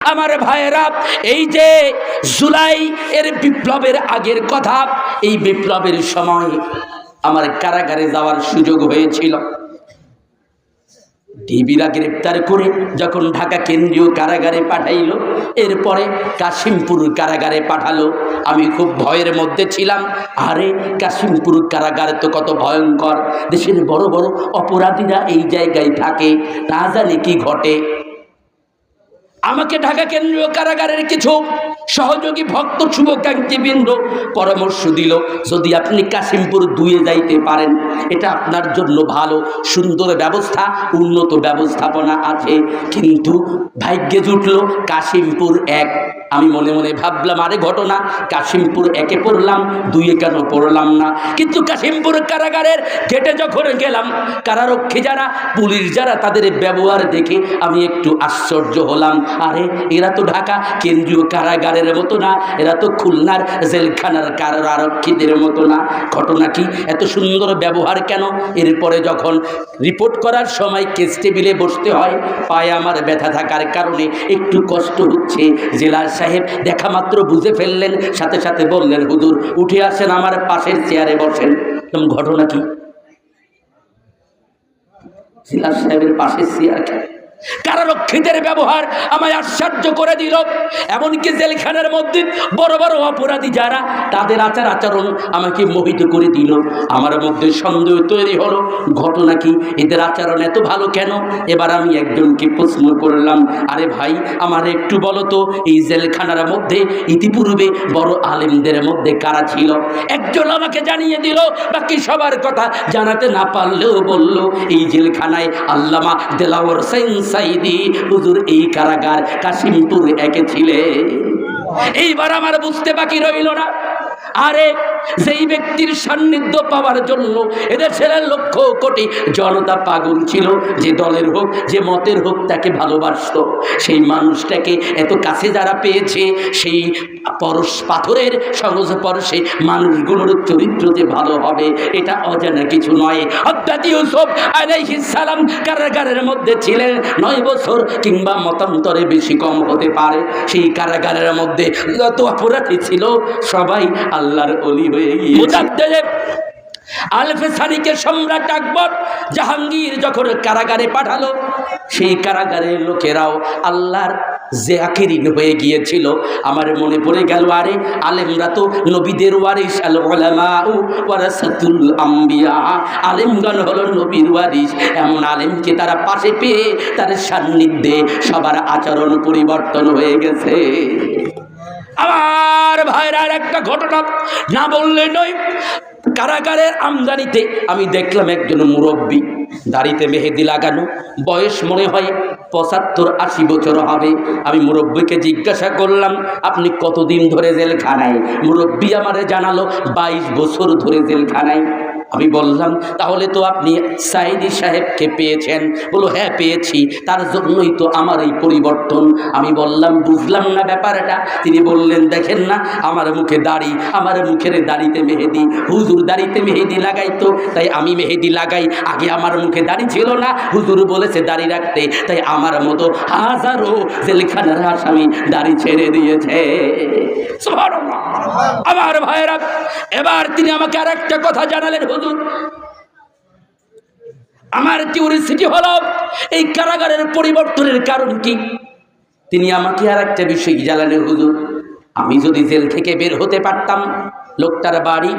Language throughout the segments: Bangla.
আমার ভাইয়েরা, এই যে জুলাই এর বিপ্লবের আগের কথা, এই বিপ্লবের সময় আমার কারাগারে যাওয়ার সুযোগ হয়েছিল। ডিবিরা গ্রেপ্তার করে যখন ঢাকা কেন্দ্রীয় কারাগারে পাঠাইলো, এরপরে কাশিমপুর কারাগারে পাঠালো। আমি খুব ভয়ের মধ্যে ছিলাম, আরে কাশিমপুর কারাগারে তো কত ভয়ঙ্কর, দেশের বড় বড় অপরাধীরা এই জায়গায় থাকে, না জানি কি ঘটে। আমাকে ঢাকা কেন্দ্রীয় কারাগারের কিছু সহযোগী ভক্ত শুভকাঙ্ক্ষীবৃন্দ পরামর্শ দিল, যদি আপনি কাশিমপুর দুয়ে যাইতে পারেন, এটা আপনার জন্য ভালো, সুন্দর ব্যবস্থা, উন্নত ব্যবস্থাপনা আছে। কিন্তু ভাগ্যে জুটল কাশিমপুর এক আমি মনে মনে ভাবলাম, আরে ঘটনা, কাশিমপুর একে পড়লাম, দুইয়ে কেন পড়লাম না? কিন্তু কাশিমপুর কারাগারের গেটে যখন গেলাম, কারারক্ষী যারা, পুলিশ যারা, তাদের ব্যবহার দেখে আমি একটু আশ্চর্য হলাম। আরে, এরা তো ঢাকা, কেন্দ্রীয় কারাগারের মতো না, এরা তো খুলনার জেলখানার কারারক্ষীদের মতো না। ঘটনা কি? এত সুন্দর ব্যবহার কেন? এরপরে যখন রিপোর্ট করার সময় কেস টেবিলে বসতে হয়, পায়ে আমার ব্যথা থাকার কারণে একটু কষ্ট হচ্ছে, জেলার সাহেব, দেখা মাত্র বুঝে ফেললেন, সাথে সাথে বললেন হুদুর উঠে আসেন আমার পাশের চেয়ারে বসেন। ঘটনা কি জিলার সাহেবের পাশের চেয়ার কারারক্ষীদের ব্যবহার আমায় আশ্চর্য করে দিল। এমনকি জেলখানার মধ্যে বড় বড় অপরাধী যারা, তাদের আচার আচরণ আমাকে মোহিত করে দিল। আমার মধ্যে সন্দেহ তৈরি হলো, ঘটনা কি? এদের আচরণ এত ভালো কেন? এবার আমি একজনকে প্রশ্ন করলাম, আরে ভাই, আমার একটু বলো তো, এই জেলখানার মধ্যে ইতিপূর্বে বড় আলেমদের মধ্যে কারা ছিল? একজন আমাকে জানিয়ে দিল, বাকি সবার কথা জানাতে না পারলেও বলল, এই জেলখানায় আল্লামা দেলাওয়ার সাইদি, হুজুর এই কারাগার কাশিমপুর একে ছিলে এইবার আমার বুঝতে বাকি রইল না। আরে, যেই ব্যক্তির সান্নিধ্য পাওয়ার জন্য এদের ছেলের লক্ষ কোটি জনতা পাগল ছিল, যে দলের হোক, যে মতের হোক, তাকে ভালোবাসত। সেই মানুষটাকে এত কাছে যারা পেয়েছে, সেই পরশ পাথরের সংস্পর্শে মানুষগুলোর চরিত্র যে ভালো হবে, এটা অজানা কিছু নয়। হঠাৎ ইউসুফ আলাইহিস সালাম কারাগারের মধ্যে ছিলেন। নয় বছর কিংবা মতান্তরে বেশি কম হতে পারে। সেই কারাগারের মধ্যে যত অপরাধী ছিল সবাই আল্লাহর অলি হয়ে গিয়ে আলফে সানিকে সম্রাট আকবর জাহাঙ্গীর যখন কারাগারে পাঠালো সেই কারাগারের লোকেরাও আল্লাহর জেয়াকিরিন হয়ে গিয়েছিল, আমার মনে পড়ে গেল, আরে আলেমরা তো নবীদের ওয়ারিস আল ওয়ারাসাতুল আম্বিয়া। হলো নবীর ওয়ারিস এমন আলেমকে তারা পাশে পেয়ে তার সান্নিধ্যে সবার আচরণ পরিবর্তন হয়ে গেছে। আমার ভাইয়ের আর একটা ঘটনা না বললে নয়। কারাগারের আমদানিতে আমি দেখলাম একজন মুরব্বী। দাড়িতে মেহেদি লাগানো। বয়স মনে হয় পঁচাত্তর আশি বছর হবে। আমি মুরব্বীকে জিজ্ঞাসা করলাম, আপনি কতদিন ধরে জেলখানায়? মুরব্বী আমারে জানালো, বাইশ বছর ধরে জেলখানায়। আমি বললাম, তাহলে তো আপনি সাইদি সাহেবকে পেয়েছেন। বলো হ্যাঁ পেয়েছি। তার জন্যই তো আমার এই পরিবর্তন। আমি বললাম, বুঝলাম না ব্যাপারটা। তিনি বললেন, দেখেন না, আমার মুখে দাড়ি, আমার মুখের দাড়িতে মেহেদি। হুজুর দাড়িতে মেহেদি লাগাইতো, তাই আমি মেহেদি লাগাই। আগে আমার মুখে দাড়ি ছিল না, হুজুর বলেছে দাড়ি রাখতে। তাই আমার মতো হাজারো জেলখানার আসামি দাড়ি ছেড়ে দিয়েছে। আমার ভাইয়েরা, এবার তিনি আমাকে আর একটা কথা জানালেন হুজুর। আমার পরিস্থিতি হল, এই কারাগারের পরিবর্তনের কারণ কি? তিনি আমাকে আর একটা বিষয় জ্বালানের হুজুর। আমি যদি জেল থেকে বের হতে পারতাম লোকটার বাড়ি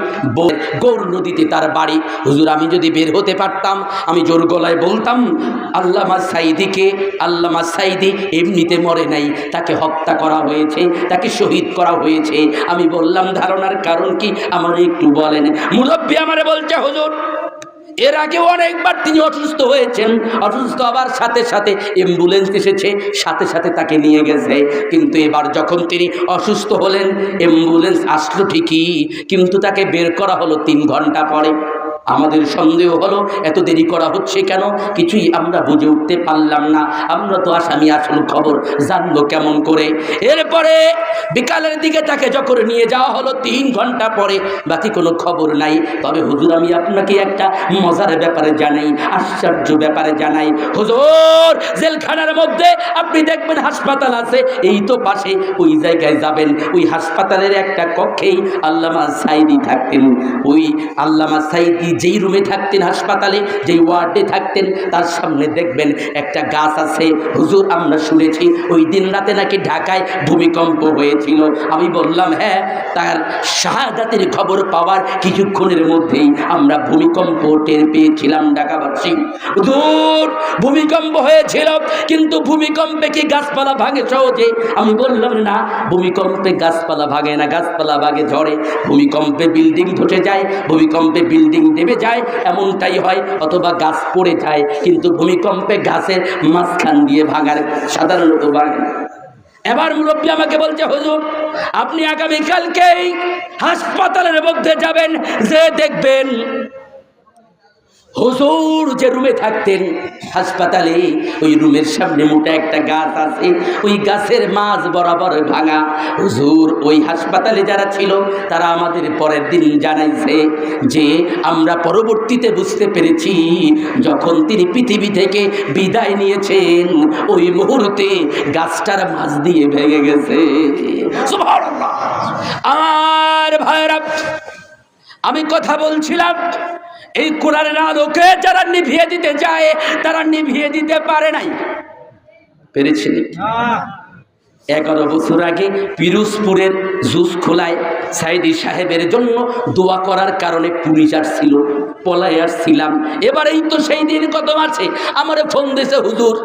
গৌর নদীতে তার বাড়ি। হুজুর, আমি যদি বের হতে পারতাম, আমি জোর গলায় বলতাম, আল্লামা সাইদিকে আল্লামা সাইদি এমনিতে মরে নাই, তাকে হত্যা করা হয়েছে, তাকে শহীদ করা হয়েছে। আমি বললাম, ধারণার কারণ কি? আমার একটু বলেন। মুরব্বী আমারে বলছে, হুজুর এর আগে অনেকবার তিনি অসুস্থ হয়েছেন। অসুস্থ হবার সাথে সাথে অ্যাম্বুলেন্স এসেছে, সাথে সাথে তাকে নিয়ে গেছে। কিন্তু এবার যখন তিনি অসুস্থ হলেন অ্যাম্বুলেন্স আসলো ঠিকই, কিন্তু তাকে বের করা হলো তিন ঘণ্টা পরে। আমাদের সন্দেহ হলো, এত দেরি করা হচ্ছে কেন? কিছুই আমরা বুঝে উঠতে পারলাম না। আমরা তো আসামি আসল খবর জানব কেমন করে। এরপরে বিকালের দিকে তাকে যখন নিয়ে যাওয়া হলো, তিন ঘণ্টা পরে বাকি কোনো খবর নাই। তবে হুজুর, আমি আপনাকে একটা মজার ব্যাপারে জানাই, আশ্চর্য ব্যাপারে জানাই। হুজুর, জেলখানার মধ্যে আপনি দেখবেন হাসপাতাল আছে, এই তো পাশে, ওই জায়গায় যাবেন। ওই হাসপাতালের একটা কক্ষেই আল্লামা সাইদি থাকতেন। ওই আল্লামা সাইদি যেই রুমে থাকতেন হাসপাতালে, যেই ওয়ার্ডে থাকতেন, তার সামনে দেখবেন একটা গাছ আছে। হুজুর, আমরা শুনেছি, ওই দিন রাতে নাকি ঢাকায় ভূমিকম্প হয়েছিল। আমি বললাম হ্যাঁ তার শাহাদাতের খবর পাওয়ার কিছুক্ষণের মধ্যেই আমরা ভূমিকম্প টের পেয়েছিলাম ঢাকাবাসী। দূর ভূমিকম্প হয়েছিল, কিন্তু ভূমিকম্পে কি গাছপালা ভাঙে সহজে? আমি বললাম, না, ভূমিকম্পে গাছপালা ভাঙে না, গাছপালা ভাঙে ঝড়ে। ভূমিকম্পে বিল্ডিং ধসে যায়, ভূমিকম্পে বিল্ডিং দেবে যায়, এমনটাই হয়, অথবা গাছ পড়ে যায়, কিন্তু ভূমিকম্পে গাছের মাঝখান দিয়ে ভাঙার সাধারণত ভাঙে। এবার মুরব্বী আমাকে বলছে, হুজুর, আপনি আগামীকালকেই হাসপাতালের মধ্যে যাবেন, যে দেখবেন হুজুর যে রুমে থাকতেন, হাসপাতালে, ওই রুমের সামনে মোটা একটা গাছ আছে, ওই গাছের মাছ বরাবর ভাঙা। হুজুর, ওই হাসপাতালে যারা ছিল, তারা আমাদের পরের দিন জানাইছে যে, আমরা পরবর্তীতে বুঝতে পেরেছি, যখন তিনি পৃথিবী থেকে বিদায় নিয়েছেন, ওই মুহূর্তে গাছটার মাছ দিয়ে ভেঙে গেছে। আর ভাইরা আমি কথা বলছিলাম, এই কোরআনের আলোকে যারা নিভিয়ে দিতে যায় তারা নিভিয়ে দিতে পারে নাই। পেরেছি এগারো বছর আগে পিরোজপুরের জুস খোলায় সাইদি সাহেবের জন্য দোয়া করার কারণে পুলিশ আসছিল পলাই আসছিলাম। এবার এই তো সেই দিন কত মাসে আমার ফোন দিয়েছে, হুজুর,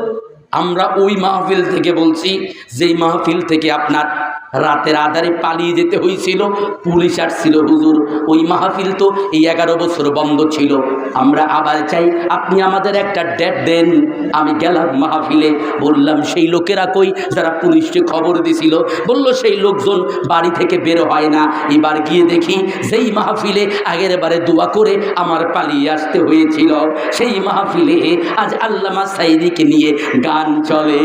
আমরা ওই মাহফিল থেকে বলছি, যেই মাহফিল থেকে আপনার রাতের আধারে পালিয়ে যেতে হয়েছিল। পুলিশ আসছিল, হুজুর, ওই মাহফিল তো এই এগারো বছর বন্ধ ছিল। আমরা আবার চাই আপনি আমাদের একটা ডেট দেন। আমি গেলাম মাহফিলে, বললাম, সেই লোকেরা কই যারা পুলিশকে খবর দিছিল? বলল, সেই লোকজন বাড়ি থেকে বের হয় না। এবার গিয়ে দেখি সেই মাহফিলে আগের বারে দোয়া করে আমার পালিয়ে আসতে হয়েছিল। সেই মাহফিলে আজ আল্লামা সাইদিকে নিয়ে গান চলে।